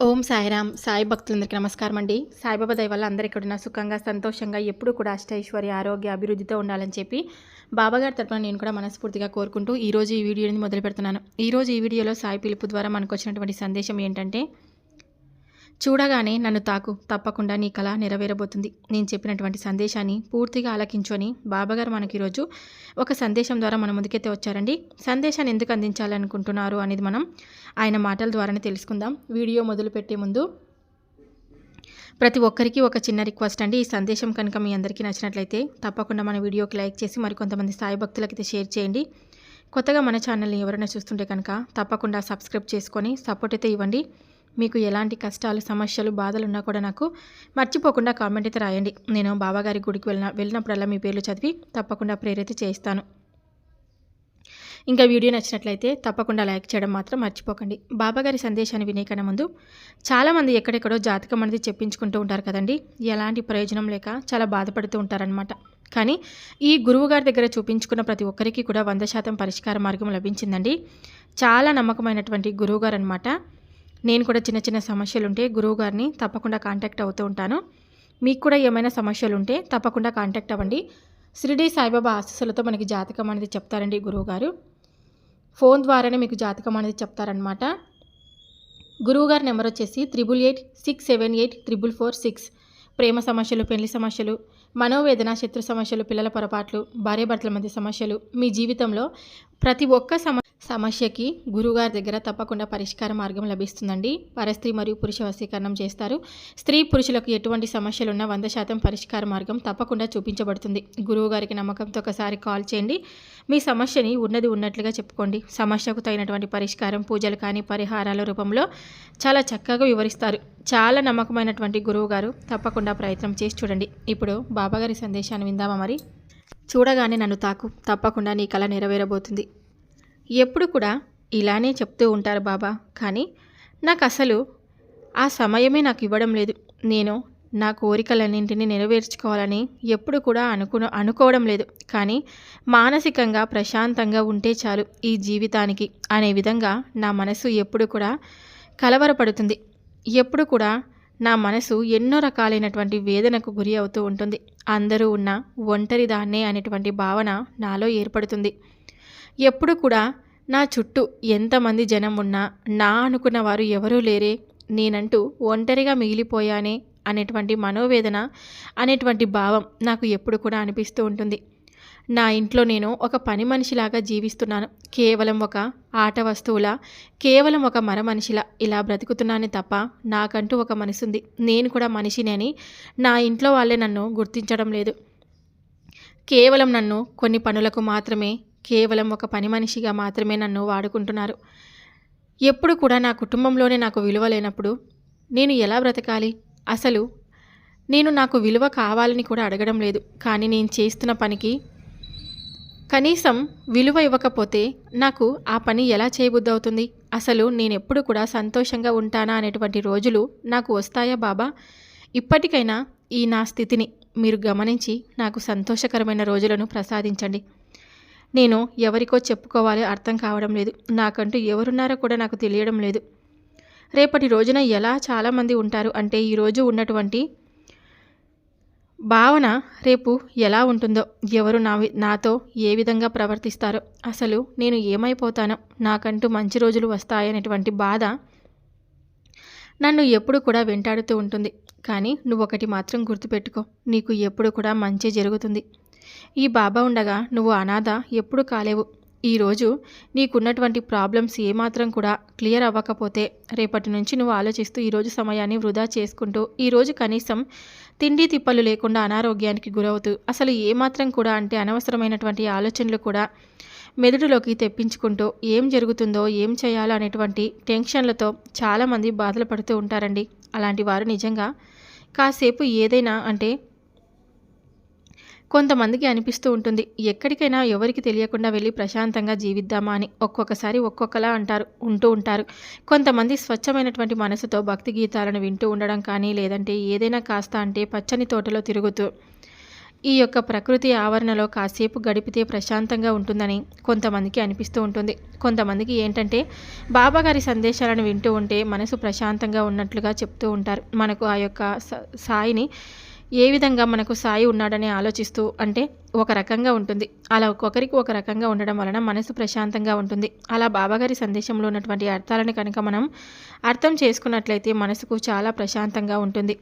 ఓం సాయిరామ్ సాయి భక్తులందరికీ నమస్కారం అండి. సాయిబాబా దయ వల్ల అందరూ కూడా సుఖంగా సంతోషంగా ఎప్పుడు కూడా అష్టైశ్వర్య ఆరోగ్య అభివృద్ధితో ఉండాలని చెప్పి బాబాగారి తరపున నేను కూడా మనస్ఫూర్తిగా కోరుకుంటూ ఈరోజు ఈ వీడియోని మొదలు పెడుతున్నాను ఈరోజు ఈ వీడియోలో సాయి పిలుపు ద్వారా మనకు వచ్చినటువంటి సందేశం ఏంటంటే చూడగానే నన్ను తాకు తప్పకుండా నీ కళ నెరవేరబోతుంది. నేను చెప్పినటువంటి సందేశాన్ని పూర్తిగా ఆలకించుకొని బాబాగారు మనకి ఈరోజు ఒక సందేశం ద్వారా మన ముందుకైతే వచ్చారండి. సందేశాన్ని ఎందుకు అందించాలనుకుంటున్నారు అనేది మనం ఆయన మాటల ద్వారానే తెలుసుకుందాం. వీడియో మొదలుపెట్టే ముందు ప్రతి ఒక్కరికి ఒక చిన్న రిక్వెస్ట్ అండి. ఈ సందేశం కనుక మీ అందరికీ నచ్చినట్లయితే తప్పకుండా మన వీడియోకి లైక్ చేసి మరికొంతమంది సాయి భక్తులకైతే షేర్ చేయండి. కొత్తగా మన ఛానల్ని ఎవరైనా చూస్తుంటే కనుక తప్పకుండా సబ్స్క్రైబ్ చేసుకొని సపోర్ట్ అయితే ఇవ్వండి. మీకు ఎలాంటి కష్టాలు సమస్యలు బాధలు ఉన్నా కూడా నాకు మర్చిపోకుండా కామెంట్ అయితే రాయండి. నేను బాబాగారి గుడికి వెళ్ళిన వెళ్ళినప్పుడల్లా మీ పేర్లు చదివి తప్పకుండా ప్రేరిత చేస్తాను ఇంకా వీడియో నచ్చినట్లయితే తప్పకుండా లైక్ చేయడం మాత్రం మర్చిపోకండి. బాబాగారి సందేశాన్ని వినేకన ముందు చాలామంది ఎక్కడెక్కడో జాతకం అనేది చెప్పించుకుంటూ ఉంటారు కదండి. ఎలాంటి ప్రయోజనం లేక చాలా బాధపడుతూ ఉంటారనమాట కానీ ఈ గురువు గారి దగ్గర చూపించుకున్న ప్రతి ఒక్కరికి కూడా వంద శాతం పరిష్కార మార్గం లభించిందండి. చాలా నమ్మకమైనటువంటి గురువు గారు అనమాట నేను కూడా చిన్న చిన్న సమస్యలు ఉంటే గురువు గారిని తప్పకుండా కాంటాక్ట్ అవుతూ ఉంటాను. మీకు కూడా ఏమైనా సమస్యలు ఉంటే తప్పకుండా కాంటాక్ట్ అవ్వండి. షిరిడి సాయిబాబా ఆశీస్సులతో మనకి జాతకం అనేది చెప్తారండి గురువు గారు ఫోన్ ద్వారానే మీకు జాతకం అనేది చెప్తారనమాట గురువుగారి నెంబర్ వచ్చేసి triple eight six seven eight triple four six. ప్రేమ సమస్యలు పెళ్ళి సమస్యలు మనోవేదన శత్రు సమస్యలు పిల్లల పొరపాట్లు భార్యాభర్తల మధ్య సమస్యలు మీ జీవితంలో ప్రతి ఒక్క సమ సమస్యకి గురువుగారి దగ్గర తప్పకుండా పరిష్కార మార్గం లభిస్తుందండి. పరస్త్రీ మరియు పురుష వశీకరణం చేస్తారు. స్త్రీ పురుషులకు ఎటువంటి సమస్యలున్నా వంద శాతం పరిష్కార మార్గం తప్పకుండా చూపించబడుతుంది. గురువుగారికి నమ్మకంతో ఒకసారి కాల్ చేయండి. మీ సమస్యని ఉన్నది ఉన్నట్లుగా చెప్పుకోండి. సమస్యకు తగినటువంటి పరిష్కారం పూజలు కానీ పరిహారాల రూపంలో చాలా చక్కగా వివరిస్తారు. చాలా నమ్మకమైనటువంటి గురువు గారు తప్పకుండా ప్రయత్నం చేసి చూడండి. ఇప్పుడు బాబాగారి సందేశాన్ని విందామా మరి? చూడగానే నన్ను తాకు. తప్పకుండా నీ కళ నెరవేరబోతుంది. ఎప్పుడు కూడా ఇలానే చెప్తూ ఉంటారు బాబా. కానీ నాకు అసలు ఆ సమయమే నాకు ఇవ్వడం లేదు. నేను నా కోరికలన్నింటినీ నెరవేర్చుకోవాలని ఎప్పుడు కూడా అనుకు అనుకోవడం లేదు. కానీ మానసికంగా ప్రశాంతంగా ఉంటే చాలు ఈ జీవితానికి అనే విధంగా నా మనసు ఎప్పుడు కూడా కలవరపడుతుంది. ఎప్పుడు కూడా నా మనసు ఎన్నో రకాలైనటువంటి వేదనకు గురి అవుతూ ఉంటుంది. అందరూ ఉన్న ఒంటరి దాన్నే అనేటువంటి భావన నాలో ఏర్పడుతుంది. ఎప్పుడు కూడా నా చుట్టూ ఎంతమంది జనం ఉన్నా నా అనుకున్న వారు ఎవరూ లేరే నేనంటూ ఒంటరిగా మిగిలిపోయానే అనేటువంటి మనోవేదన అనేటువంటి భావం నాకు ఎప్పుడు కూడా అనిపిస్తూ ఉంటుంది. నా ఇంట్లో నేను ఒక పని మనిషిలాగా జీవిస్తున్నాను. కేవలం ఒక ఆట వస్తువులా కేవలం ఒక మర మనిషిలా ఇలా బ్రతుకుతున్నానే తప్ప నాకంటూ ఒక మనసు ఉంది నేను కూడా మనిషిని నా ఇంట్లో వాళ్ళే నన్ను గుర్తించడం లేదు. కేవలం నన్ను కొన్ని పనులకు మాత్రమే కేవలం ఒక పని మనిషిగా మాత్రమే నన్ను వాడుకుంటున్నారు. ఎప్పుడు కూడా నా కుటుంబంలోనే నాకు విలువ లేనప్పుడు నేను ఎలా బ్రతకాలి? అసలు నేను నాకు విలువ కావాలని కూడా అడగడం లేదు. కానీ నేను చేస్తున్న పనికి కనీసం విలువ ఇవ్వకపోతే నాకు ఆ పని ఎలా చేయబుద్ధి అవుతుంది అసలు నేను ఎప్పుడు కూడా సంతోషంగా ఉంటానా అనేటువంటి రోజులు నాకు వస్తాయా బాబా? ఇప్పటికైనా ఈ నా స్థితిని మీరు గమనించి నాకు సంతోషకరమైన రోజులను ప్రసాదించండి. నేను ఎవరికో చెప్పుకోవాలి అర్థం కావడం లేదు. నాకంటూ ఎవరున్నారో కూడా నాకు తెలియడం లేదు. రేపటి రోజున ఎలా చాలామంది ఉంటారు అంటే ఈరోజు ఉన్నటువంటి భావన రేపు ఎలా ఉంటుందో ఎవరు నా నాతో ఏ విధంగా ప్రవర్తిస్తారో అసలు నేను ఏమైపోతానో నాకంటూ మంచి రోజులు వస్తాయనేటువంటి బాధ నన్ను ఎప్పుడు కూడా వెంటాడుతూ ఉంటుంది. కానీ నువ్వు ఒకటి మాత్రం గుర్తుపెట్టుకో నీకు ఎప్పుడు కూడా మంచి జరుగుతుంది. ఈ బాబా ఉండగా నువ్వు అనాథ ఎప్పుడు కాలేవు. ఈరోజు నీకున్నటువంటి ప్రాబ్లమ్స్ ఏమాత్రం కూడా క్లియర్ అవ్వకపోతే రేపటి నుంచి నువ్వు ఆలోచిస్తూ ఈరోజు సమయాన్ని వృధా చేసుకుంటూ ఈరోజు కనీసం తిండి తిప్పలు లేకుండా అనారోగ్యానికి గురవుతూ అసలు ఏమాత్రం కూడా అంటే అనవసరమైనటువంటి ఆలోచనలు కూడా మెదడులోకి తెప్పించుకుంటూ ఏం జరుగుతుందో ఏం చేయాలో అనేటువంటి టెన్షన్లతో చాలామంది బాధలు పడుతూ ఉంటారండి. అలాంటి వారు నిజంగా కాసేపు ఏదైనా అంటే కొంతమందికి అనిపిస్తూ ఉంటుంది ఎక్కడికైనా ఎవరికి తెలియకుండా వెళ్ళి ప్రశాంతంగా జీవిద్దామా అని ఒక్కొక్కసారి ఒక్కొక్కలా అంటారు ఉంటూ ఉంటారు. కొంతమంది స్వచ్ఛమైనటువంటి మనసుతో భక్తి గీతాలను వింటూ ఉండడం కానీ లేదంటే ఏదైనా కాస్త అంటే పచ్చని తోటలో తిరుగుతూ ఈ యొక్క ప్రకృతి ఆవరణలో కాసేపు గడిపితే ప్రశాంతంగా ఉంటుందని కొంతమందికి అనిపిస్తూ ఉంటుంది. కొంతమందికి ఏంటంటే బాబాగారి సందేశాలను వింటూ ఉంటే మనసు ప్రశాంతంగా ఉన్నట్లుగా చెప్తూ ఉంటారు. మనకు ఆ యొక్క సాయిని ఏ విధంగా మనకు సాయి ఉన్నాడని ఆలోచిస్తూ అంటే ఒక రకంగా ఉంటుంది. అలా ఒక్కొక్కరికి ఒక రకంగా ఉండడం వలన మనసు ప్రశాంతంగా ఉంటుంది. అలా బాబాగారి సందేశంలో ఉన్నటువంటి అర్థాలను కనుక మనం అర్థం చేసుకున్నట్లయితే మనసుకు చాలా ప్రశాంతంగా ఉంటుంది.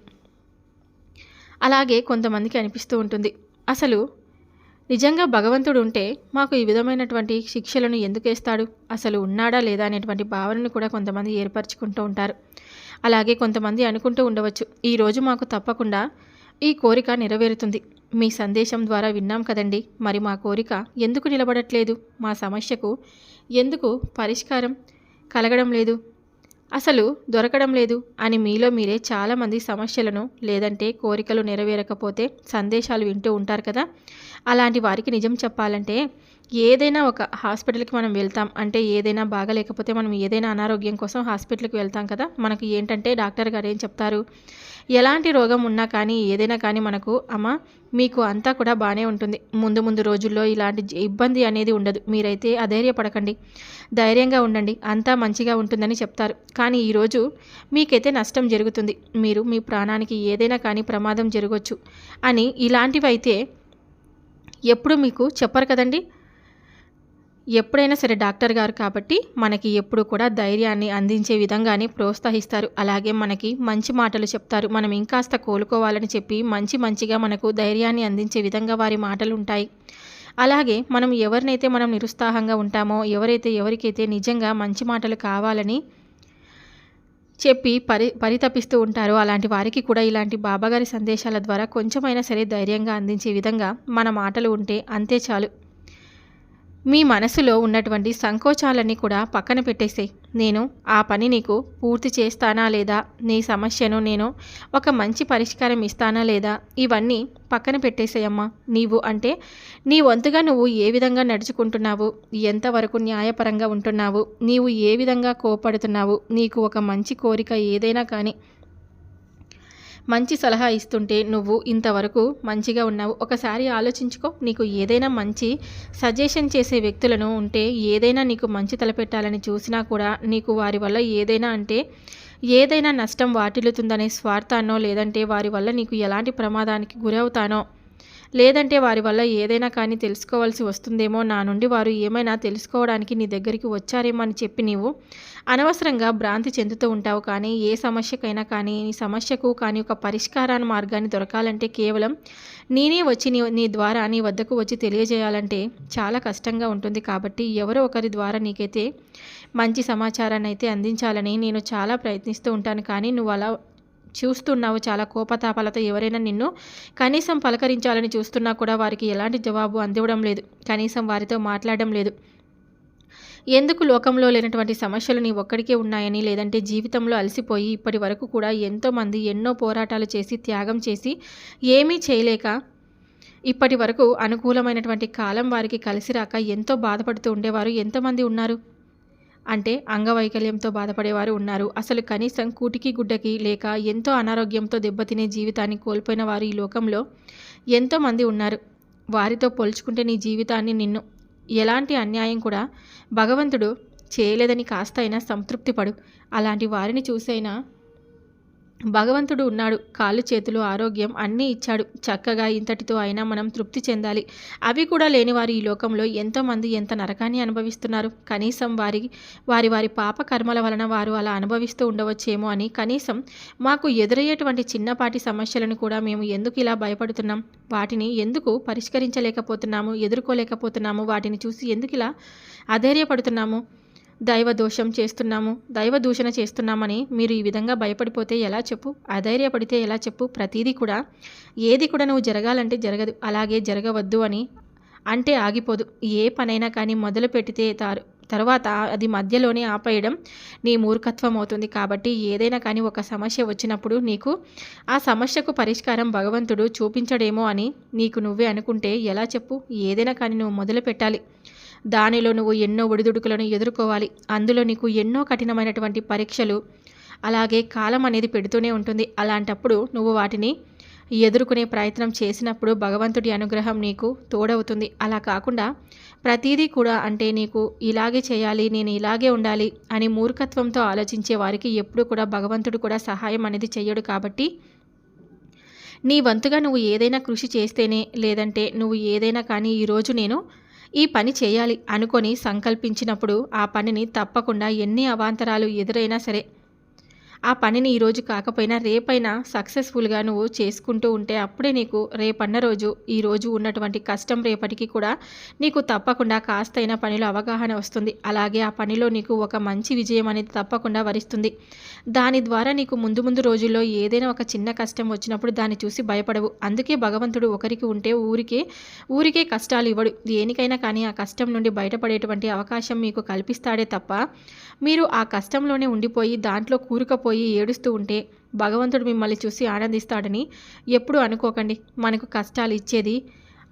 అలాగే కొంతమందికి అనిపిస్తూ ఉంటుంది. అసలు నిజంగా భగవంతుడు ఉంటే మాకు ఈ విధమైనటువంటి శిక్షలను ఎందుకు వేస్తాడు? అసలు ఉన్నాడా లేదా అనేటువంటి భావనను కూడా కొంతమంది ఏర్పరచుకుంటూ ఉంటారు. అలాగే కొంతమంది అనుకుంటూ ఉండవచ్చు. ఈరోజు మాకు తప్పకుండా ఈ కోరిక నెరవేరుతుంది. మీ సందేశం ద్వారా విన్నాం కదండి. మరి మా కోరిక ఎందుకు నిలబడట్లేదు? మా సమస్యకు ఎందుకు పరిష్కారం కలగడం లేదు? అసలు దొరకడం లేదు అని మీలో మీరే చాలామంది సమస్యలను లేదంటే కోరికలు నెరవేరకపోతే సందేశాలు వింటూ ఉంటారు కదా. అలాంటి వారికి నిజం చెప్పాలంటే ఏదైనా ఒక హాస్పిటల్కి మనం వెళ్తాం అంటే ఏదైనా బాగలేకపోతే మనం ఏదైనా అనారోగ్యం కోసం హాస్పిటల్కి వెళ్తాం కదా. మనకు ఏంటంటే డాక్టర్ గారు ఏం చెప్తారు? ఎలాంటి రోగం ఉన్నా కానీ ఏదైనా కానీ మనకు అమ్మ మీకు అంతా కూడా బాగానే ఉంటుంది. ముందు ముందు రోజుల్లో ఇలాంటి ఇబ్బంది అనేది ఉండదు. మీరైతే అధైర్యపడకండి. ధైర్యంగా ఉండండి. అంతా మంచిగా ఉంటుందని చెప్తారు. కానీ ఈరోజు మీకైతే నష్టం జరుగుతుంది. మీరు మీ ప్రాణానికి ఏదైనా కానీ ప్రమాదం జరగవచ్చు అని ఇలాంటివైతే ఎప్పుడు మీకు చెప్పరు కదండి? ఎప్పుడైనా సరే డాక్టర్ గారు కాబట్టి మనకి ఎప్పుడు కూడా ధైర్యాన్ని అందించే విధంగానే ప్రోత్సహిస్తారు. అలాగే మనకి మంచి మాటలు చెప్తారు. మనం ఇంకాస్త కోలుకోవాలని చెప్పి మంచి మంచిగా మనకు ధైర్యాన్ని అందించే విధంగా వారి మాటలు ఉంటాయి అలాగే మనం ఎవరినైతే మనం నిరుత్సాహంగా ఉంటామో ఎవరైతే ఎవరికైతే నిజంగా మంచి మాటలు కావాలని చెప్పి పరి పరితపిస్తూ ఉంటారో అలాంటి వారికి కూడా ఇలాంటి బాబాగారి సందేశాల ద్వారా కొంచెమైనా సరే ధైర్యంగా అందించే విధంగా మన మాటలు ఉంటే అంతే చాలు. మీ మనసులో ఉన్నటువంటి సంకోచాలన్నీ కూడా పక్కన పెట్టేసే నేను ఆ పని నీకు పూర్తి చేస్తానా లేదా? నీ సమస్యను నేను ఒక మంచి పరిష్కారం ఇస్తానా లేదా? ఇవన్నీ పక్కన పెట్టేసేయమ్మా. నీవు అంటే నీ వంతుగా నువ్వు ఏ విధంగా నడుచుకుంటున్నావు? ఎంతవరకు న్యాయపరంగా ఉంటున్నావు? నీవు ఏ విధంగా కోపడుతున్నావు నీకు ఒక మంచి కోరిక ఏదైనా కానీ మంచి సలహా ఇస్తుంటే నువ్వు ఇంతవరకు మంచిగా ఉన్నావు. ఒకసారి ఆలోచించుకో. నీకు ఏదైనా మంచి సజెషన్ చేసే వ్యక్తులను ఉంటే ఏదైనా నీకు మంచి తలపెట్టాలని చూసినా కూడా నీకు వారి వల్ల ఏదైనా అంటే ఏదైనా నష్టం వాటిల్లుతుందనే స్వార్థానో లేదంటే వారి వల్ల నీకు ఎలాంటి ప్రమాదానికి గురవుతానో లేదంటే వారి వల్ల ఏదైనా కానీ తెలుసుకోవాల్సి వస్తుందేమో నా నుండి వారు ఏమైనా తెలుసుకోవడానికి నీ దగ్గరికి వచ్చారేమో అని చెప్పి నీవు అనవసరంగా భ్రాంతి చెందుతూ ఉంటావు. కానీ ఏ సమస్యకైనా కానీ నీ సమస్యకు కానీ ఒక పరిష్కారాన్ని మార్గాన్ని దొరకాలంటే కేవలం నేనే వచ్చి నీ నీ ద్వారా నీ వద్దకు వచ్చి తెలియజేయాలంటే చాలా కష్టంగా ఉంటుంది. కాబట్టి ఎవరో ఒకరి ద్వారా నీకైతే మంచి సమాచారాన్ని అయితే అందించాలని నేను చాలా ప్రయత్నిస్తూ ఉంటాను. కానీ నువ్వు అలా చూస్తున్నావు చాలా కోపతాపాలతో ఎవరైనా నిన్ను కనీసం పలకరించాలని చూస్తున్నా కూడా వారికి ఎలాంటి జవాబు అందివ్వడం లేదు. కనీసం వారితో మాట్లాడడం లేదు. ఎందుకు లోకంలో లేనటువంటి సమస్యలు నీ ఒక్కడికే ఉన్నాయని లేదంటే జీవితంలో అలసిపోయి ఇప్పటి వరకు కూడా ఎంతోమంది ఎన్నో పోరాటాలు చేసి త్యాగం చేసి ఏమీ చేయలేక ఇప్పటి వరకు అనుకూలమైనటువంటి కాలం వారికి కలిసి రాక ఎంతో బాధపడుతూ ఉండేవారు. ఎంతమంది ఉన్నారు? అంటే అంగవైకల్యంతో బాధపడేవారు ఉన్నారు. అసలు కనీసం కూటికి గుడ్డకి లేక ఎంతో అనారోగ్యంతో దెబ్బతినే జీవితాన్ని కోల్పోయిన వారు ఈ లోకంలో ఎంతోమంది ఉన్నారు. వారితో పోల్చుకుంటే నీ జీవితాన్ని నిన్ను ఎలాంటి అన్యాయం కూడా భగవంతుడు చేయలేదని కాస్త అయినా సంతృప్తి పడు. అలాంటి వారిని చూసైనా భగవంతుడు ఉన్నాడు. కాళ్ళు చేతులు ఆరోగ్యం అన్నీ ఇచ్చాడు. చక్కగా ఇంతటితో అయినా మనం తృప్తి చెందాలి. అవి కూడా లేనివారు ఈ లోకంలో ఎంతోమంది ఎంత నరకాన్ని అనుభవిస్తున్నారు. కనీసం వారి వారి వారి పాప కర్మల వలన వారు అలా అనుభవిస్తూ ఉండవచ్చేమో అని కనీసం మాకు ఎదురయ్యేటువంటి చిన్నపాటి సమస్యలను కూడా మేము ఎందుకు ఇలా భయపడుతున్నాం? వాటిని ఎందుకు పరిష్కరించలేకపోతున్నాము? ఎదుర్కోలేకపోతున్నాము? వాటిని చూసి ఎందుకు ఇలా అధైర్యపడుతున్నాము? దైవ దోషం చేస్తున్నాము దైవ దూషణ చేస్తున్నామని మీరు ఈ విధంగా భయపడిపోతే ఎలా చెప్పు? అధైర్యపడితే ఎలా చెప్పు? ప్రతీదీ కూడా ఏది కూడా నువ్వు జరగాలంటే జరగదు అలాగే జరగవద్దు అని అంటే ఆగిపోదు. ఏ పనైనా కానీ మొదలు పెడితే తారు తర్వాత అది మధ్యలోనే ఆపేయడం నీ మూర్ఖత్వం అవుతుంది కాబట్టి ఏదైనా కానీ ఒక సమస్య వచ్చినప్పుడు నీకు ఆ సమస్యకు పరిష్కారం భగవంతుడు చూపించడేమో అని నీకు నువ్వే అనుకుంటే ఎలా చెప్పు? ఏదైనా కానీ నువ్వు మొదలు పెట్టాలి దానిలో నువ్వు ఎన్నో ఒడిదుడుకులను ఎదుర్కోవాలి. అందులో నీకు ఎన్నో కఠినమైనటువంటి పరీక్షలు అలాగే కాలం అనేది పెడుతూనే ఉంటుంది. అలాంటప్పుడు నువ్వు వాటిని ఎదుర్కొనే ప్రయత్నం చేసినప్పుడు భగవంతుడి అనుగ్రహం నీకు తోడవుతుంది. అలా కాకుండా ప్రతిదీ కూడా అంటే నీకు ఇలాగే చేయాలి నేను ఇలాగే ఉండాలి అని మూర్ఖత్వంతో ఆలోచించే వారికి ఎప్పుడు కూడా భగవంతుడు కూడా సహాయం అనేది చెయ్యడు కాబట్టి నీ వంతుగా నువ్వు ఏదైనా కృషి చేస్తేనే లేదంటే నువ్వు ఏదైనా కానీ ఈరోజు నేను ఈ పని చేయాలి అనుకొని సంకల్పించినప్పుడు ఆ పనిని తప్పకుండా ఎన్ని అవాంతరాలు ఎదురైనా సరే ఆ పనిని ఈరోజు కాకపోయినా రేపైనా సక్సెస్ఫుల్గా నువ్వు చేసుకుంటూ ఉంటే అప్పుడే నీకు రేపన్న రోజు ఈరోజు ఉన్నటువంటి కష్టం రేపటికి కూడా నీకు తప్పకుండా కాస్తైనా పనిలో అవగాహన వస్తుంది. అలాగే ఆ పనిలో నీకు ఒక మంచి విజయం అనేది తప్పకుండా వరిస్తుంది. దాని ద్వారా నీకు ముందు ముందు రోజుల్లో ఏదైనా ఒక చిన్న కష్టం వచ్చినప్పుడు దాన్ని చూసి భయపడవు. అందుకే భగవంతుడు ఒకరికి ఉంటే ఊరికే ఊరికే కష్టాలు ఇవ్వడు. దేనికైనా కానీ ఆ కష్టం నుండి బయటపడేటువంటి అవకాశం మీకు కల్పిస్తాడే తప్ప మీరు ఆ కష్టంలోనే ఉండిపోయి దాంట్లో కూరుకపోయి ఏడుస్తూ ఉంటే భగవంతుడు మిమ్మల్ని చూసి ఆనందిస్తాడని ఎప్పుడు అనుకోకండి. మనకు కష్టాలు ఇచ్చేది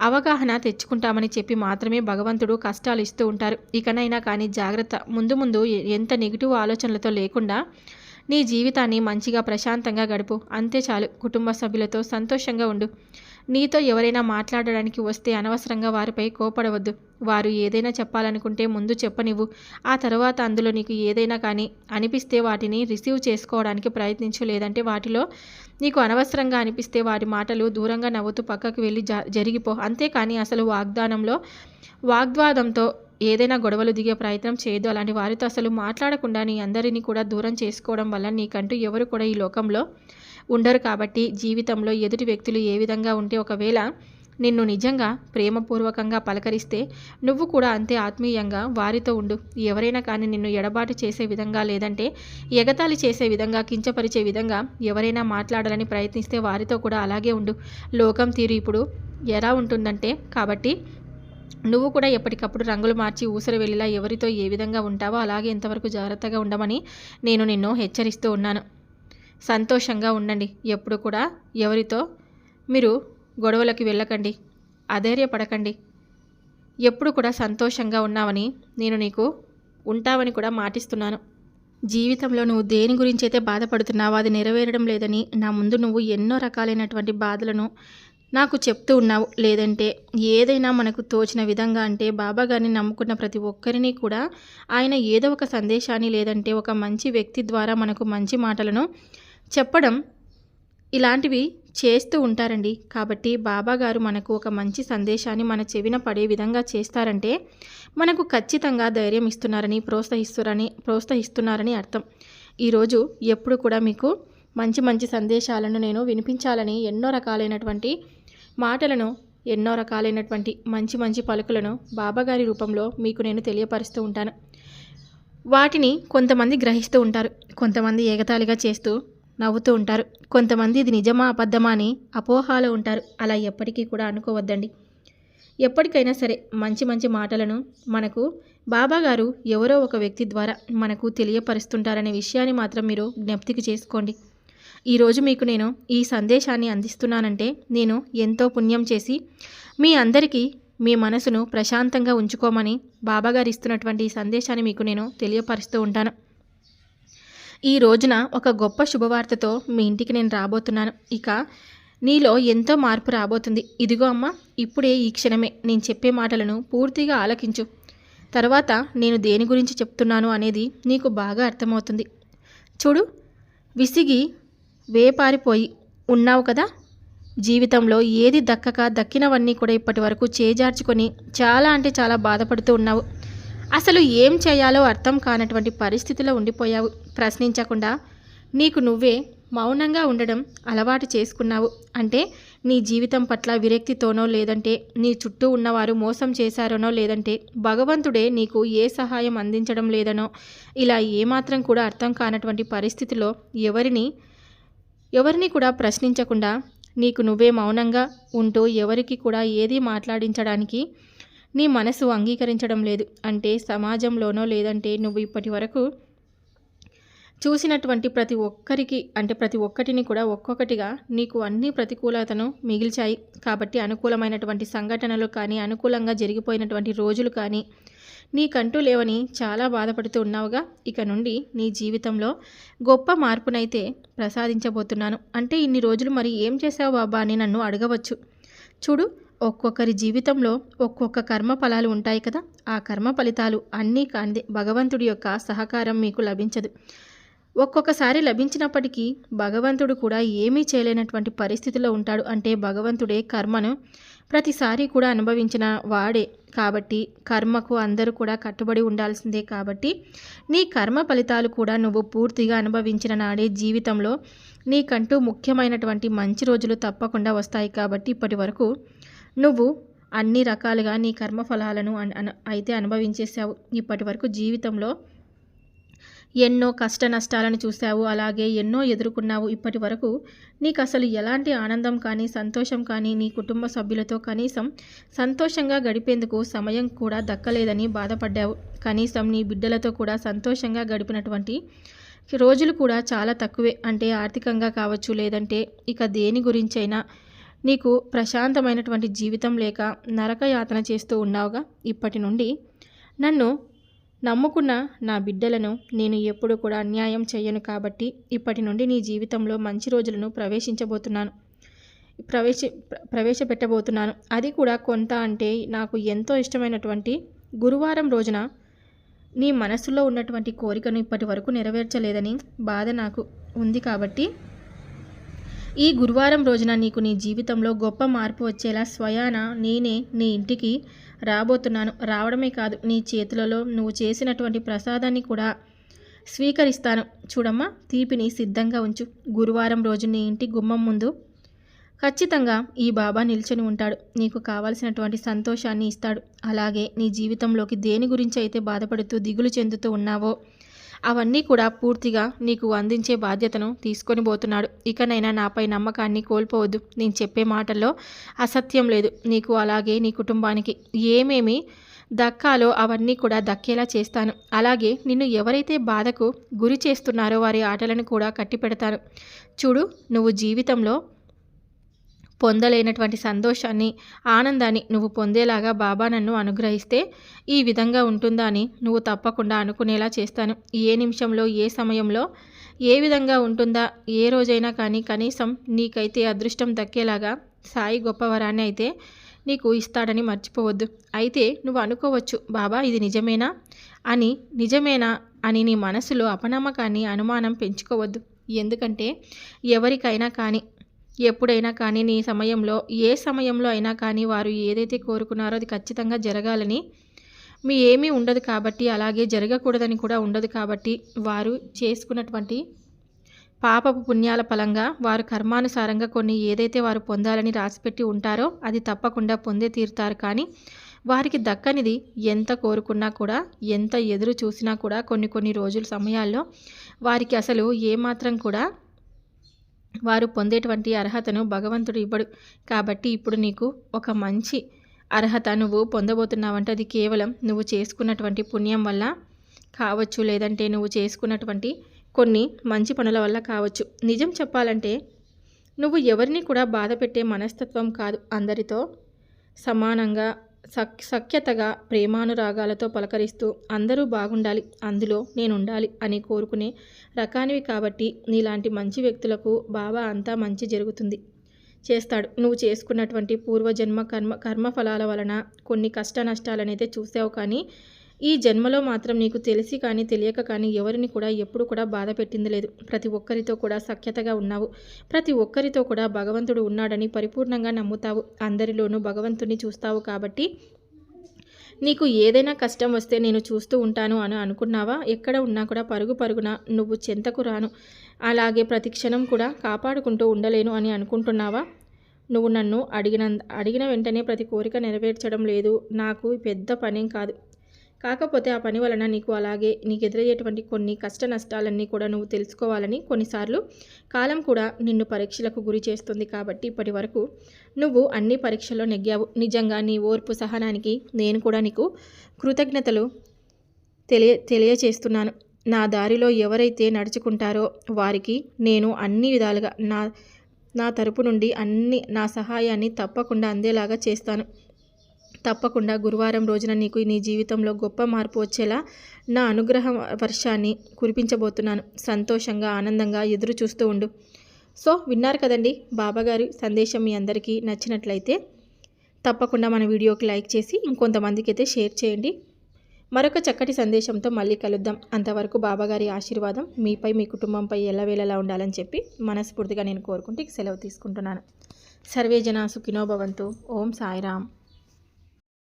అవగాహన తెచ్చుకుంటామని చెప్పి మాత్రమే భగవంతుడు కష్టాలు ఇస్తూ ఉంటారు. ఇకనైనా కానీ జాగ్రత్త. ముందు ముందు ఎంత నెగిటివ్ ఆలోచనలతో లేకుండా నీ జీవితాన్ని మంచిగా ప్రశాంతంగా గడుపు. అంతే చాలు. కుటుంబ సభ్యులతో సంతోషంగా ఉండు. నీతో ఎవరైనా మాట్లాడడానికి వస్తే అనవసరంగా వారిపై కోపడవద్దు. వారు ఏదైనా చెప్పాలనుకుంటే ముందు చెప్పనివ్వు. ఆ తర్వాత అందులో నీకు ఏదైనా కానీ అనిపిస్తే వాటిని రిసీవ్ చేసుకోవడానికి ప్రయత్నించు. లేదంటే వాటిలో నీకు అనవసరంగా అనిపిస్తే వారి మాటలు దూరంగా నవ్వుతూ పక్కకు వెళ్ళి జరిగిపో. అంతేకాని అసలు వాగ్దానంలో వాగ్వాదంతో ఏదైనా గొడవలు దిగే ప్రయత్నం చేయదు అలాంటి వారితో అసలు మాట్లాడకుండా నీ అందరినీ కూడా దూరం చేసుకోవడం వల్ల నీకంటూ ఎవరు కూడా ఈ లోకంలో ఉండరు కాబట్టి జీవితంలో ఎదుటి వ్యక్తులు ఏ విధంగా ఉంటే ఒకవేళ నిన్ను నిజంగా ప్రేమపూర్వకంగా పలకరిస్తే నువ్వు కూడా అంతే ఆత్మీయంగా వారితో ఉండు. ఎవరైనా కానీ నిన్ను ఎడబాటు చేసే విధంగా లేదంటే ఎగతాళి చేసే విధంగా కించపరిచే విధంగా ఎవరైనా మాట్లాడాలని ప్రయత్నిస్తే వారితో కూడా అలాగే ఉండు. లోకం తీరు ఇప్పుడు ఎలా ఉంటుందంటే కాబట్టి నువ్వు కూడా ఎప్పటికప్పుడు రంగులు మార్చి ఊసరి వెళ్ళిలా ఎవరితో ఏ విధంగా ఉంటావో అలాగే ఎంతవరకు జాగ్రత్తగా ఉండమని నేను నిన్ను హెచ్చరిస్తూ ఉన్నాను. సంతోషంగా ఉండండి. ఎప్పుడు కూడా ఎవరితో మీరు గొడవలకి వెళ్ళకండి. అధైర్యపడకండి. ఎప్పుడు కూడా సంతోషంగా ఉన్నావని నేను నీకు ఉంటావని కూడా మాటిస్తున్నాను. జీవితంలో నువ్వు దేని గురించి అయితే బాధపడుతున్నావో అది నెరవేరడం లేదని నా ముందు నువ్వు ఎన్నో రకాలైనటువంటి బాధలను నాకు చెప్తూ ఉన్నావు. లేదంటే ఏదైనా మనకు తోచిన విధంగా అంటే బాబా గారిని నమ్ముకున్న ప్రతి ఒక్కరిని కూడా ఆయన ఏదో ఒక సందేశాన్ని లేదంటే ఒక మంచి వ్యక్తి ద్వారా మనకు మంచి మాటలను చెప్పడం ఇలాంటివి చేస్తూ ఉంటారండి. కాబట్టి బాబాగారు మనకు ఒక మంచి సందేశాన్ని మన చెవిన పడే విధంగా చేస్తారంటే మనకు ఖచ్చితంగా ధైర్యం ఇస్తున్నారని ప్రోత్సహిస్తున్నారని ప్రోత్సహిస్తున్నారని అర్థం. ఈరోజు ఎప్పుడు కూడా మీకు మంచి మంచి సందేశాలను నేను వినిపించాలని ఎన్నో రకాలైనటువంటి మాటలను ఎన్నో రకాలైనటువంటి మంచి మంచి పలుకులను బాబాగారి రూపంలో మీకు నేను తెలియపరుస్తూ ఉంటాను. వాటిని కొంతమంది గ్రహిస్తూ ఉంటారు. కొంతమంది ఏగతాళిగా చేస్తూ నవ్వుతూ ఉంటారు. కొంతమంది ఇది నిజమా అబద్ధమా అని అపోహాలు ఉంటారు. అలా ఎప్పటికీ కూడా అనుకోవద్దండి. ఎప్పటికైనా సరే మంచి మంచి మాటలను మనకు బాబాగారు ఎవరో ఒక వ్యక్తి ద్వారా మనకు తెలియపరుస్తుంటారనే విషయాన్ని మాత్రం మీరు జ్ఞప్తికి చేసుకోండి. ఈరోజు మీకు నేను ఈ సందేశాన్ని అందిస్తున్నానంటే నేను ఎంతో పుణ్యం చేసి మీ అందరికీ మీ మనసును ప్రశాంతంగా ఉంచుకోమని బాబాగారు ఇస్తున్నటువంటి ఈ సందేశాన్ని మీకు నేను తెలియపరుస్తూ ఉంటాను. ఈ రోజున ఒక గొప్ప శుభవార్తతో మీ ఇంటికి నేను రాబోతున్నాను. ఇక నీలో ఎంతో మార్పు రాబోతుంది. ఇదిగో అమ్మ ఇప్పుడే ఈ క్షణమే. నేను చెప్పే మాటలను పూర్తిగా ఆలకించు. తర్వాత నేను దేని గురించి చెప్తున్నాను అనేది నీకు బాగా అర్థమవుతుంది. చూడు విసిగి వేపారిపోయి ఉన్నావు కదా? జీవితంలో ఏది దక్కక దక్కినవన్నీ కూడా ఇప్పటి వరకు చేజార్చుకొని చాలా అంటే చాలా బాధపడుతూ ఉన్నావు. అసలు ఏం చేయాలో అర్థం కానటువంటి పరిస్థితిలో ఉండిపోయావు. ప్రశ్నించకుండా నీకు నువ్వే మౌనంగా ఉండడం అలవాటు చేసుకున్నావు. అంటే నీ జీవితం పట్ల విరక్తితోనో లేదంటే నీ చుట్టూ ఉన్నవారు మోసం చేశారనో లేదంటే భగవంతుడే నీకు ఏ సహాయం అందించడం లేదనో ఇలా ఏమాత్రం కూడా అర్థం కానటువంటి పరిస్థితిలో ఎవరిని ఎవరిని కూడా ప్రశ్నించకుండా నీకు నువ్వే మౌనంగా ఉంటూ ఎవరికి కూడా ఏది మాట్లాడించడానికి నీ మనసు అంగీకరించడం లేదు. అంటే సమాజంలోనో లేదంటే నువ్వు ఇప్పటి వరకు చూసినటువంటి ప్రతి ఒక్కరికి అంటే ప్రతి ఒక్కటిని కూడా ఒక్కొక్కటిగా నీకు అన్ని ప్రతికూలతను మిగిల్చాయి. కాబట్టి అనుకూలమైనటువంటి సంఘటనలు కానీ అనుకూలంగా జరిగిపోయినటువంటి రోజులు కానీ నీకంటూ లేవని చాలా బాధపడుతూ ఉన్నావుగా. ఇక నుండి నీ జీవితంలో గొప్ప మార్పునైతే ప్రసాదించబోతున్నాను. అంటే ఇన్ని రోజులు మరి ఏం చేసావు బాబా అని నన్ను అడగవచ్చు. చూడు ఒక్కొక్కరి జీవితంలో ఒక్కొక్క కర్మ ఫలాలు ఉంటాయి కదా ఆ కర్మ ఫలితాలు అన్నీ కాంది భగవంతుడి యొక్క సహకారం మీకు లభించదు. ఒక్కొక్కసారి లభించినప్పటికీ భగవంతుడు కూడా ఏమీ చేయలేనటువంటి పరిస్థితిలో ఉంటాడు. అంటే భగవంతుడే కర్మను ప్రతిసారి కూడా అనుభవించిన వాడే. కాబట్టి కర్మకు అందరూ కూడా కట్టుబడి ఉండాల్సిందే. కాబట్టి నీ కర్మ ఫలితాలు కూడా నువ్వు పూర్తిగా అనుభవించిన నాడే జీవితంలో నీకంటూ ముఖ్యమైనటువంటి మంచి రోజులు తప్పకుండా వస్తాయి. కాబట్టి ఇప్పటి వరకు నువ్వు అన్ని రకాలుగా నీ కర్మఫలాలను అయితే అనుభవించేసావు ఇప్పటి వరకు జీవితంలో ఎన్నో కష్ట నష్టాలను చూసావు అలాగే ఎన్నో ఎదుర్కొన్నావు. ఇప్పటి వరకు నీకు అసలు ఎలాంటి ఆనందం కానీ సంతోషం కానీ నీ కుటుంబ సభ్యులతో కనీసం సంతోషంగా గడిపేందుకు సమయం కూడా దక్కలేదని బాధపడ్డావు. కనీసం నీ బిడ్డలతో కూడా సంతోషంగా గడిపినటువంటి రోజులు కూడా చాలా తక్కువే. అంటే ఆర్థికంగా కావచ్చు లేదంటే ఇక దేని గురించైనా నీకు ప్రశాంతమైనటువంటి జీవితం లేక నరకయాతన చేస్తూ ఉన్నావుగా? ఇప్పటి నుండి నన్ను నమ్ముకున్న నా బిడ్డలను నేను ఎప్పుడూ కూడా అన్యాయం చేయను కాబట్టి ఇప్పటి నుండి నీ జీవితంలో మంచి రోజులను ప్రవేశించబోతున్నాను. ప్రవేశ ప్రవేశపెట్టబోతున్నాను. అది కూడా కొంత అంటే నాకు ఎంతో ఇష్టమైనటువంటి గురువారం రోజున నీ మనసులో ఉన్నటువంటి కోరికను ఇప్పటి వరకు నెరవేర్చలేదని బాధ నాకు ఉంది కాబట్టి ఈ గురువారం రోజున నీకు నీ జీవితంలో గొప్ప మార్పు వచ్చేలా స్వయాన నేనే నీ ఇంటికి రాబోతున్నాను. రావడమే కాదు నీ చేతులలో నువ్వు చేసినటువంటి ప్రసాదాన్ని కూడా స్వీకరిస్తాను. చూడమ్మా తీపిని సిద్ధంగా ఉంచు. గురువారం రోజు నీ ఇంటి గుమ్మం ముందు ఖచ్చితంగా ఈ బాబా నిల్చొని ఉంటాడు. నీకు కావలసినటువంటి సంతోషాన్ని ఇస్తాడు. అలాగే నీ జీవితంలోకి దేని గురించి అయితే బాధపడుతూ దిగులు చెందుతూ ఉన్నావో అవన్నీ కూడా పూర్తిగా నీకు అందించే బాధ్యతను తీసుకొని పోతున్నాడు. ఇకనైనా నాపై నమ్మకాన్ని కోల్పోవద్దు. నేను చెప్పే మాటల్లో అసత్యం లేదు. నీకు అలాగే నీ కుటుంబానికి ఏమేమి దక్కాలో అవన్నీ కూడా దక్కేలా చేస్తాను. అలాగే నిన్ను ఎవరైతే బాధకు గురి చేస్తున్నారో వారి ఆటలను కూడా కట్టి పెడతాను చూడు నువ్వు జీవితంలో పొందలేనటువంటి సంతోషాన్ని ఆనందాన్ని నువ్వు పొందేలాగా బాబా నన్ను అనుగ్రహిస్తే ఈ విధంగా ఉంటుందా అని నువ్వు తప్పకుండా అనుకునేలా చేస్తాను. ఏ నిమిషంలో ఏ సమయంలో ఏ విధంగా ఉంటుందా ఏ రోజైనా కానీ కనీసం నీకైతే అదృష్టం దక్కేలాగా సాయి గొప్పవరాన్ని అయితే నీకు ఇస్తాడని మర్చిపోవద్దు. అయితే నువ్వు అనుకోవచ్చు బాబా ఇది నిజమేనా? అని నిజమేనా? అని నీ మనసులో అపనమ్మకాన్ని అనుమానం పెంచుకోవద్దు. ఎందుకంటే ఎవరికైనా కానీ ఎప్పుడైనా కానీ నీ సమయంలో ఏ సమయంలో అయినా కానీ వారు ఏదైతే కోరుకున్నారో అది ఖచ్చితంగా జరగాలని. మీ ఏమీ ఉండదు కాబట్టి అలాగే జరగకూడదని కూడా ఉండదు కాబట్టి వారు చేసుకున్నటువంటి పాపపు పుణ్యాల ఫలంగా వారు కర్మానుసారంగా కొన్ని ఏదైతే వారు పొందాలని రాసిపెట్టి ఉంటారో అది తప్పకుండా పొందే తీరుతారు. కానీ వారికి దక్కనిది ఎంత కోరుకున్నా కూడా ఎంత ఎదురు చూసినా కూడా కొన్ని కొన్ని రోజుల సమయాల్లో వారికి అసలు ఏమాత్రం కూడా వారు పొందేటువంటి అర్హతను భగవంతుడు ఇవ్వడు. కాబట్టి ఇప్పుడు నీకు ఒక మంచి అర్హత నువ్వు పొందబోతున్నావంటే అది కేవలం నువ్వు చేసుకున్నటువంటి పుణ్యం వల్ల కావచ్చు లేదంటే నువ్వు చేసుకున్నటువంటి కొన్ని మంచి పనుల వల్ల కావచ్చు. నిజం చెప్పాలంటే నువ్వు ఎవరిని కూడా బాధ పెట్టే మనస్తత్వం కాదు. అందరితో సమానంగా సఖ్యతగా ప్రేమానురాగాలతో పలకరిస్తూ అందరూ బాగుండాలి అందులో నేను ఉండాలి అని కోరుకునే రకానివి కాబట్టి నీలాంటి మంచి వ్యక్తులకు బాబా అంతా మంచి జరుగుతుంది. చేస్తాడు. నువ్వు చేసుకున్నటువంటి పూర్వజన్మ కర్మ కర్మఫలాల వలన కొన్ని కష్ట నష్టాలనైతే చూసావు కానీ ఈ జన్మలో మాత్రం నీకు తెలిసి కానీ తెలియక కానీ ఎవరిని కూడా ఎప్పుడు కూడా బాధ పెట్టింది లేదు. ప్రతి ఒక్కరితో కూడా సఖ్యతగా ఉన్నావు. ప్రతి ఒక్కరితో కూడా భగవంతుడు ఉన్నాడని పరిపూర్ణంగా నమ్ముతావు. అందరిలోనూ భగవంతుని చూస్తావు కాబట్టి నీకు ఏదైనా కష్టం వస్తే నేను చూస్తూ ఉంటాను అని అనుకున్నావా? ఎక్కడ ఉన్నా కూడా పరుగు పరుగున నువ్వు చెంతకు రాను. అలాగే ప్రతి క్షణం కూడా కాపాడుకుంటూ ఉండలేను అని అనుకుంటున్నావా? నువ్వు నన్ను అడిగిన అడిగిన వెంటనే ప్రతి కోరిక నెరవేర్చడం లేదు. నాకు పెద్ద పనేం కాదు. కాకపోతే ఆ పని వలన నీకు అలాగే నీకు ఎదురయ్యేటువంటి కొన్ని కష్ట నష్టాలన్నీ కూడా నువ్వు తెలుసుకోవాలని కొన్నిసార్లు కాలం కూడా నిన్ను పరీక్షలకు గురి చేస్తుంది కాబట్టి ఇప్పటి వరకు నువ్వు అన్ని పరీక్షల్లో నెగ్గావు. నిజంగా నీ ఓర్పు సహనానికి నేను కూడా నీకు కృతజ్ఞతలు తెలియ తెలియచేస్తున్నాను. నా దారిలో ఎవరైతే నడుచుకుంటారో వారికి నేను అన్ని విధాలుగా నా నా తరపు నుండి అన్ని నా సహాయాన్ని తప్పకుండా అందేలాగా చేస్తాను. తప్పకుండా గురువారం రోజున నీకు నీ జీవితంలో గొప్ప మార్పు వచ్చేలా నా అనుగ్రహ వర్షాన్ని కురిపించబోతున్నాను. సంతోషంగా ఆనందంగా ఎదురు చూస్తూ ఉండు. సో విన్నారు కదండి బాబాగారి సందేశం మీ అందరికీ నచ్చినట్లయితే తప్పకుండా మన వీడియోకి లైక్ చేసి ఇంకొంతమందికి అయితే షేర్ చేయండి. మరొక చక్కటి సందేశంతో మళ్ళీ కలుద్దాం. అంతవరకు బాబాగారి ఆశీర్వాదం మీపై మీ కుటుంబంపై ఎల్లవేళలా ఉండాలని చెప్పి మనస్ఫూర్తిగా నేను కోరుకుంటూ సెలవు తీసుకుంటున్నాను. సర్వే జనా సుఖినోభవంతు ఓం సాయిరామ్.